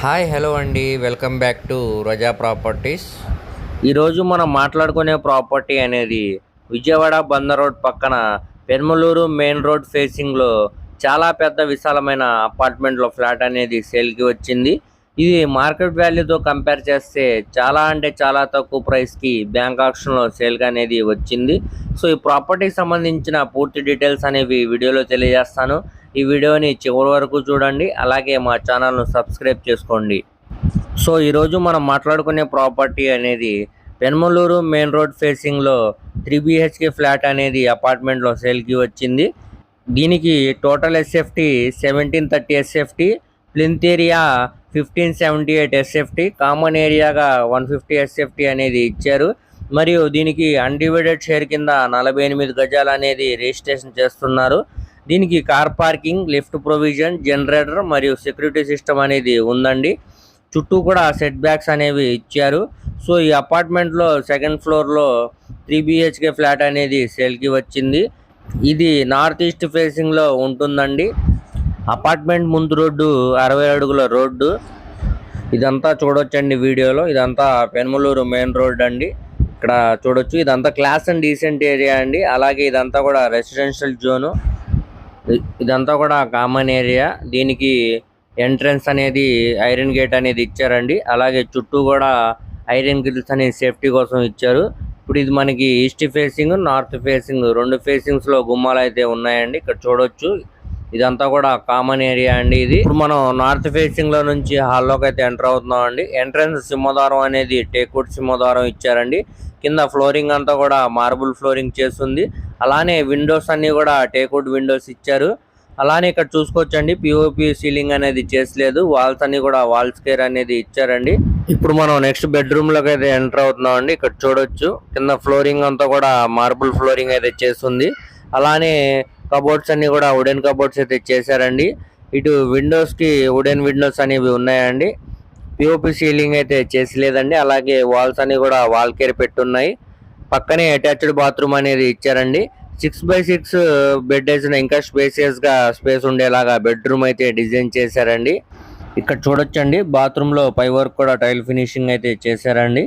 Hi hello అండి. Welcome back to Raza properties. ఈరోజు మనం మాట్లాడుకునే ప్రాపర్టీ అనేది విజయవాడ బందర్ రోడ్ పక్కన పెర్మలూరు మెయిన్ రోడ్ ఫేసింగ్లో చాలా పెద్ద విశాలమైన అపార్ట్మెంట్లో ఫ్లాట్ అనేది సేల్కి వచ్చింది. ఇది మార్కెట్ వాల్యూతో కంపేర్ చేస్తే చాలా అంటే చాలా తక్కువ ప్రైస్కి బ్యాంక్ ఆప్షన్లో సేల్గా అనేది వచ్చింది. సో ఈ ప్రాపర్టీకి సంబంధించిన పూర్తి డీటెయిల్స్ అనేవి వీడియోలో తెలియజేస్తాను. ఈ వీడియోని చివరి వరకు చూడండి. అలాగే మా ఛానల్ను సబ్స్క్రైబ్ చేసుకోండి. సో ఈరోజు మనం మాట్లాడుకునే ప్రాపర్టీ అనేది పెన్మలూరు మెయిన్ రోడ్ ఫేసింగ్లో త్రీ బిహెచ్కే ఫ్లాట్ అనేది అపార్ట్మెంట్లో సేల్కి వచ్చింది. దీనికి total SFT seventeen thirty SFT plinth area fifteen seventy eight SFT common ఏరియాగా one fifty SFT అనేది ఇచ్చారు. మరియు దీనికి అన్డివైడెడ్ షేర్ కింద నలభై ఎనిమిది గజాలు అనేది రిజిస్ట్రేషన్ చేస్తున్నారు. దీనికి car parking lift provision generator మరియు సెక్యూరిటీ సిస్టమ్ అనేది ఉందండి. చుట్టూ కూడా సెట్ బ్యాక్స్ అనేవి ఇచ్చారు. సో ఈ అపార్ట్మెంట్లో సెకండ్ ఫ్లోర్లో త్రీ బిహెచ్కే ఫ్లాట్ అనేది సేల్కి వచ్చింది. ఇది నార్త్ ఈస్ట్ ఫేసింగ్లో ఉంటుందండి. అపార్ట్మెంట్ ముందు రోడ్డు అరవై అడుగుల రోడ్డు. ఇదంతా చూడొచ్చండి వీడియోలో. ఇదంతా పెనుమలూరు మెయిన్ రోడ్ అండి. ఇక్కడ చూడొచ్చు. ఇదంతా క్లాస్ అండ్ డీసెంట్ ఏరియా అండి. అలాగే ఇదంతా కూడా రెసిడెన్షియల్ జోను. ఇదంతా కూడా కామన్ ఏరియా దీనికి ఎంట్రన్స్ అనేది ఐరన్ గేట్ అనేది ఇచ్చారండి. అలాగే చుట్టూ కూడా ఐరన్ గ్రిల్స్ అనేది సేఫ్టీ కోసం ఇచ్చారు. ఇప్పుడు ఇది మనకి ఈస్ట్ ఫేసింగ్ నార్త్ ఫేసింగ్ రెండు ఫేసింగ్స్లో గుమ్మాలు అయితే ఉన్నాయండి. ఇక్కడ చూడొచ్చు. ఇదంతా కూడా కామన్ ఏరియా అండి ఇది. ఇప్పుడు మనం నార్త్ ఫేసింగ్లో నుంచి హాల్లోకి అయితే ఎంటర్ అవుతున్నాం అండి ఎంట్రన్స్ సింహద్వారం అనేది టేక్వుడ్ సింహద్వారం ఇచ్చారండి. కింద ఫ్లోరింగ్ అంతా కూడా మార్బుల్ ఫ్లోరింగ్ చేస్తుంది. అలానే విండోస్ అన్ని కూడా టేక్వుడ్ విండోస్ ఇచ్చారు. అలానే ఇక్కడ చూసుకోవచ్చండి. పిఓపి సీలింగ్ అనేది చేసలేదు. వాల్స్ అన్ని కూడా వాల్స్ కేర్ అనేది ఇచ్చారండి. ఇప్పుడు మనం నెక్స్ట్ బెడ్రూమ్లోకి అయితే ఎంటర్ అవుతున్నాం అండి ఇక్కడ చూడొచ్చు. కింద ఫ్లోరింగ్ అంతా కూడా మార్బుల్ ఫ్లోరింగ్ అయితే చేస్తుంది. అలానే కబోర్డ్స్ అన్ని కూడా వుడెన్ కబోర్డ్స్ అయితే చేశారండి ఇటు విండోస్కి వుడెన్ విండోస్ అనేవి ఉన్నాయండి. పిఓపి సీలింగ్ అయితే చేసి లేదండి అలాగే వాల్స్ అన్ని కూడా వాల్ కేర్ పెట్టున్నాయి. పక్కనే అటాచ్డ్ బాత్రూమ్ అనేది ఇచ్చారండి. సిక్స్ బై సిక్స్ బెడ్ వేసిన ఇంకా స్పేసియస్గా స్పేస్ ఉండేలాగా బెడ్రూమ్ అయితే డిజైన్ చేశారండి. ఇక్కడ చూడొచ్చండి బాత్రూమ్లో పై వర్క్ కూడా టైల్ ఫినిషింగ్ అయితే చేశారండి.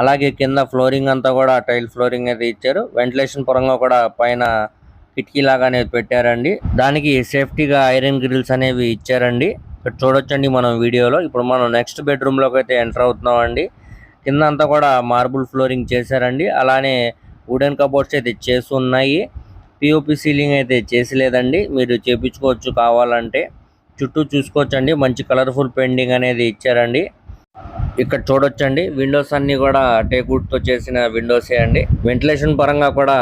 అలాగే కింద ఫ్లోరింగ్ అంతా కూడా టైల్ ఫ్లోరింగ్ అయితే ఇచ్చారు. వెంటిలేషన్ పరంగా కూడా పైన కిటికీ లాగా అనేది పెట్టారండి. దానికి సేఫ్టీగా ఐరన్ గ్రిల్స్ అనేవి ఇచ్చారండి. ఇక్కడ చూడొచ్చండి మనం వీడియోలో. ఇప్పుడు మనం నెక్స్ట్ బెడ్రూమ్లోకి అయితే ఎంటర్ అవుతున్నాం అండి కింద అంతా కూడా మార్బుల్ ఫ్లోరింగ్ చేశారండి. అలానే వుడెన్ కబోర్డ్స్ అయితే చేసి ఉన్నాయి. పిఓపి సీలింగ్ అయితే చేసి లేదండి మీరు చేపించుకోవచ్చు కావాలంటే. చుట్టూ చూసుకోవచ్చండి. మంచి కలర్ఫుల్ పెయింటింగ్ అనేది ఇచ్చారండి. ఇక్కడ చూడొచ్చండి. విండోస్ అన్ని కూడా టేక్వుడ్తో చేసిన విండోసే అండి. వెంటిలేషన్ పరంగా కూడా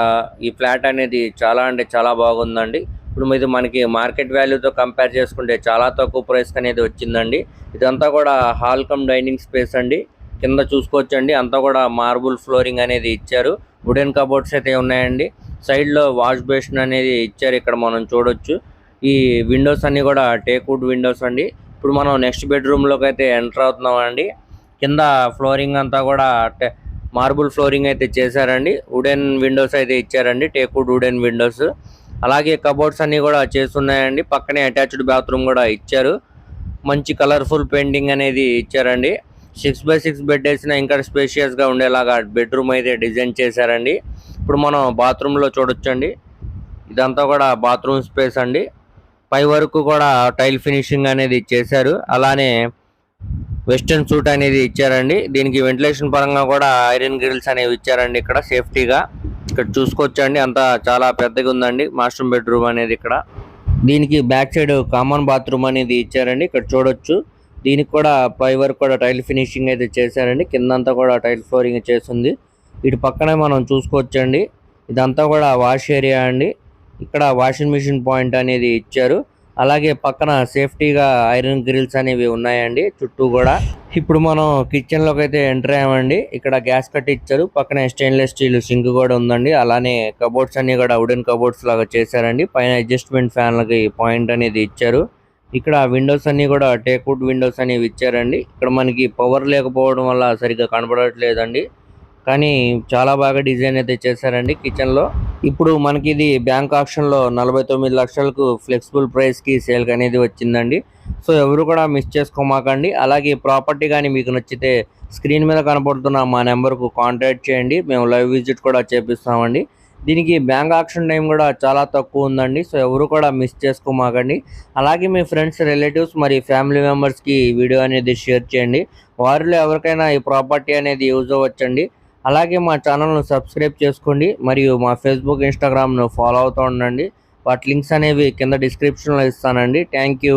ఈ ఫ్లాట్ అనేది చాలా అంటే చాలా బాగుందండి. ఇప్పుడు ఇది మనకి మార్కెట్ వాల్యూతో కంపేర్ చేసుకుంటే చాలా తక్కువ ప్రైస్ అనేది వచ్చిందండి. ఇదంతా కూడా హాల్ కమ్ డైనింగ్ స్పేస్ అండి. కింద చూసుకోవచ్చండి. అంతా కూడా మార్బుల్ ఫ్లోరింగ్ అనేది ఇచ్చారు. వుడెన్ కబోర్డ్స్ అయితే ఉన్నాయండి. సైడ్లో వాష్ బేసిన్ అనేది ఇచ్చారు. ఇక్కడ మనం చూడొచ్చు. ఈ విండోస్ అన్ని కూడా టేక్వుడ్ విండోస్ అండి. ఇప్పుడు మనం నెక్స్ట్ బెడ్రూమ్లోకి అయితే ఎంటర్ అవుతున్నాం అండి కింద ఫ్లోరింగ్ అంతా కూడా మార్బుల్ ఫ్లోరింగ్ అయితే చేశారండి. వుడెన్ విండోస్ అయితే ఇచ్చారండి. Teakwood wooden windows. అలాగే కబోర్డ్స్ అన్ని కూడా చేస్తున్నాయండి. పక్కనే అటాచ్డ్ బాత్రూమ్ కూడా ఇచ్చారు. మంచి కలర్ఫుల్ పెయింటింగ్ అనేది ఇచ్చారండి. సిక్స్ బై సిక్స్ బెడ్ వేసిన ఇంకా స్పేషియస్గా ఉండేలాగా బెడ్రూమ్ అయితే డిజైన్ చేశారండి. ఇప్పుడు మనం బాత్రూంలో చూడొచ్చండి. ఇదంతా కూడా బాత్రూమ్ స్పేస్ అండి. పై వరకు కూడా టైల్ ఫినిషింగ్ అనేది చేశారు. అలానే వెస్టర్న్ సూట్ అనేది ఇచ్చారండి. దీనికి వెంటిలేషన్ పరంగా కూడా ఐరన్ గ్రిల్స్ అనేవి ఇచ్చారండి ఇక్కడ సేఫ్టీగా. ఇక్కడ చూసుకోవచ్చండి. అంతా చాలా పెద్దగా ఉందండి. మాస్టర్ బెడ్రూమ్ అనేది ఇక్కడ. దీనికి బ్యాక్ సైడ్ కామన్ బాత్రూమ్ అనేది ఇచ్చారండి. ఇక్కడ చూడొచ్చు. దీనికి కూడా పై వరకు కూడా టైల్ ఫినిషింగ్ అయితే చేశారండి. కిందంతా కూడా టైల్ ఫ్లోరింగ్ చేసింది ఇటు పక్కనే మనం చూసుకోవచ్చండి. ఇదంతా కూడా వాష్ ఏరియా అండి. ఇక్కడ వాషింగ్ మిషన్ పాయింట్ అనేది ఇచ్చారు. అలాగే పక్కన సేఫ్టీగా ఐరన్ గ్రిల్స్ అనేవి ఉన్నాయండి చుట్టూ కూడా. ఇప్పుడు మనం కిచెన్లోకి అయితే ఎంటర్ అయ్యామండి. ఇక్కడ గ్యాస్ కట్ ఇచ్చారు. పక్కన స్టెయిన్లెస్ స్టీల్ సింక్ కూడా ఉందండి. అలానే కబోర్డ్స్ అన్ని కూడా వుడెన్ కబోర్డ్స్ లాగా చేశారండి. పైన అడ్జస్ట్మెంట్ ఫ్యాన్లకి పాయింట్ అనేది ఇచ్చారు. ఇక్కడ విండోస్ అన్ని కూడా టేక్వుడ్ విండోస్ అనేవి ఇచ్చారండి. ఇక్కడ మనకి పవర్ లేకపోవడం వల్ల సరిగ్గా కనపడట్లేదండి కానీ చాలా బాగా డిజైన్ అయితే చేశారండి కిచెన్లో ఇప్పుడు మనకి ఇది బ్యాంక్ ఆప్షన్లో నలభై తొమ్మిది లక్షలకు ఫ్లెక్సిబుల్ ప్రైస్కి సేల్కి సేల్ అనేది వచ్చిందండి. సో ఎవరు కూడా మిస్ చేసుకోమాకండి. అలాగే ప్రాపర్టీ కానీ మీకు నచ్చితే స్క్రీన్ మీద కనపడుతున్న మా నెంబర్కు కాంటాక్ట్ చేయండి. మేము లైవ్ విజిట్ కూడా చేపిస్తామండి. దీనికి బ్యాంక్ ఆప్షన్ టైం కూడా చాలా తక్కువ ఉందండి. సో ఎవరు కూడా మిస్ చేసుకోమాకండి. అలాగే మీ ఫ్రెండ్స్ రిలేటివ్స్ మరి ఫ్యామిలీ మెంబర్స్కి వీడియో అనేది షేర్ చేయండి. వారిలో ఎవరికైనా ఈ ప్రాపర్టీ అనేది యూజ్ అవ్వచ్చండి. అలాగే మా ఛానల్ను సబ్స్క్రైబ్ చేసుకోండి మరియు మా ఫేస్బుక్ ఇన్స్టాగ్రామ్ను ఫాలో అవుతూ ఉండండి. వాటి లింక్స్ అనేవి కింద డిస్క్రిప్షన్లో ఇస్తానండి. Thank you.